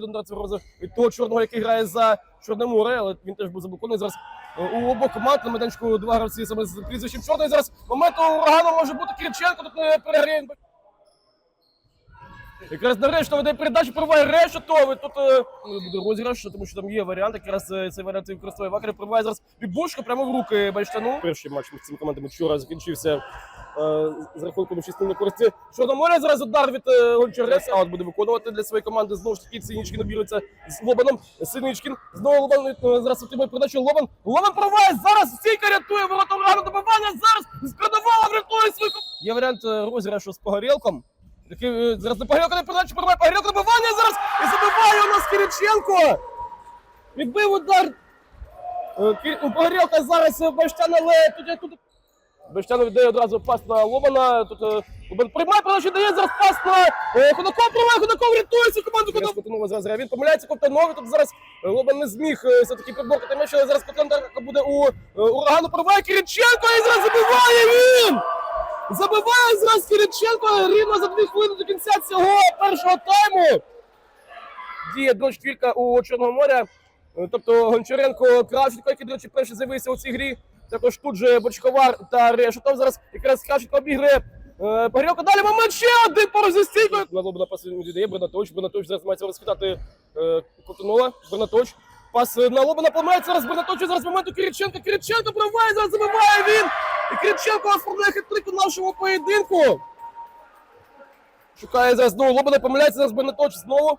контратацію загроза від того чорного, який грає за Чорне море, але він теж був заблокований зараз. е, У обох команд на майданчику два гравці саме з прізвищем чорний. Зараз момент урагану може бути Кириченко, тут не переграє. Якраз нарешті веде передачу, проває решетовий. Тут е, ну, буде розіграш, тому що там є варіант. Якраз е, цей варіант використовує Вакер. Проває зараз бібушка прямо в руки Бальштану. Перший матч між цими командами вчора закінчився з рахунком 6 на користі Чорноморя. Зараз удар від е, Гончареса. Аут буде виконувати для своєї команди. Знову ж таки Синічкін обірується з Лобаном. Синічкін. Знову Лобан е, зараз отримує передачу. Лобан. Лобан проває. Зараз стійка рятує ворота урагану добивання. Зараз з Коновала врятує свою. Є варіант е, розіграшу з Погорєлком. Такий, е, зараз на Погорєлка не передачу, проває Погорєлка добивання зараз і забиває у нас Кириченко. Відбив удар. Е, Погорєлка зараз е, Баштян, але тут тут. Баштян віддає одразу пас на Лобана. Тут е, Лобан приймає передачу, дає зараз пас на е, Ходаков, приймає Ходаков, рятує цю команду. Ходаков зараз. Він помиляється Ковтанові. Тут зараз е, Лобан не зміг е, все-таки підборкати м'яч, але зараз Котанова буде у е, урагану. Проває Кириченко і зараз забиває він! Забиває зараз Кириченко рівно за дві хвилини до кінця цього першого тайму. Діє до четвірка у Чорного моря. Е, Тобто Гончаренко, Кравченко, який, до речі, перший з'явився у цій грі. Також тут же Бочковар та Решетов. Зараз якраз Кравченко обіграє. Е, Погрілко далі момент ще один поруч зі стійкою. На лобу на пас він віддає Бернатович. Бернатович зараз мається розхитати е, Котунова. Бернатович. Пас на Лобана помиляється зараз Бернатович. Зараз момент у. Кириченко проває, зараз забиває він. І Кириченко оформляє хитрик у нашому поєдинку. Шукає зараз знову Лобана, помиляється зараз Бернатович знову.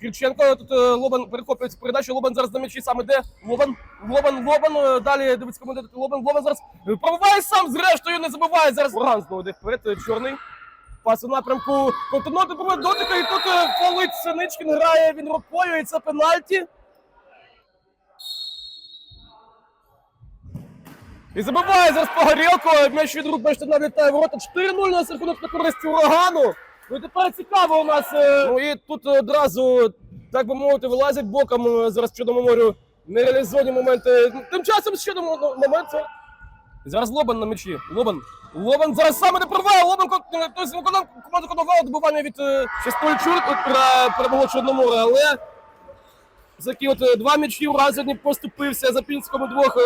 Кириченко тут е, Лобан перехоплює передачу. Лобан зараз на м'ячі саме де. Лобан, Лобан, Лобан. е, Далі дивиться коментатор Лобан. Лобан зараз е, пробиває сам, зрештою не забиває. Зараз Ураган знову йде вперед. е, Чорний. Пас у напрямку континенту пробує дотика. І тут е, фолить Синичкін грає він рукою. І це пенальті. І забиває зараз Погорєлко. М'яч від рук бачите, налітає в ворота. 4-0 на рахунок на користь урагану. Ну тепер цікаво у нас. е, Ну і тут одразу, так би мовити, вилазять боком е, зараз Чорному морю нереалізовані моменти. Ну, Тим часом момент. це- Зараз Лобан на м'ячі. Лобан. Лобан зараз саме не прорває. Лобан тобто команду конувала добивання від Шестольчур перемогло Чорноморе, але за от два м'ячі у разі поступився за пінському двох.